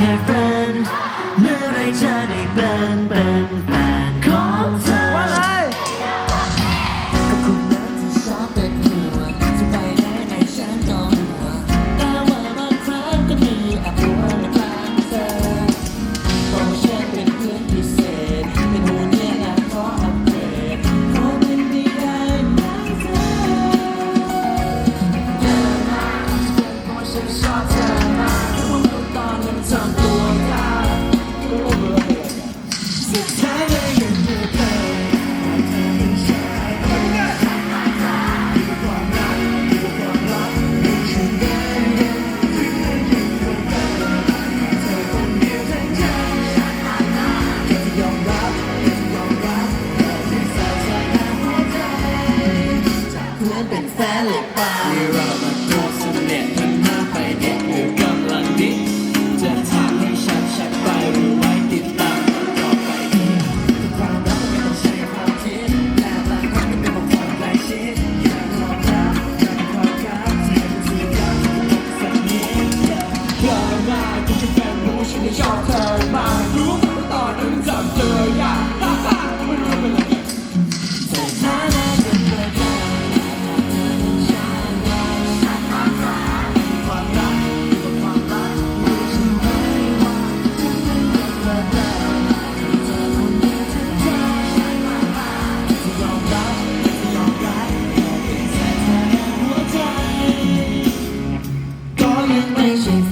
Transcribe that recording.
แค่แฟนเมื่อไรจะได้เป็นเป็นแฟนของเธอว่าไรก็คุณนัดที่ชอบเป็นหัวจะไปไหนไหนฉันก็หัวแต่ว่าบางครั้งก็มีอับอวนในกลางเธอบอกว่าฉันเป็นเพื่อนพิเศษเป็นหัวเนี่ยนะขออัปเดตขอเป็นดีได้ไหมเธอเดินมาเป็นตัวฉันชอบ We're up. when she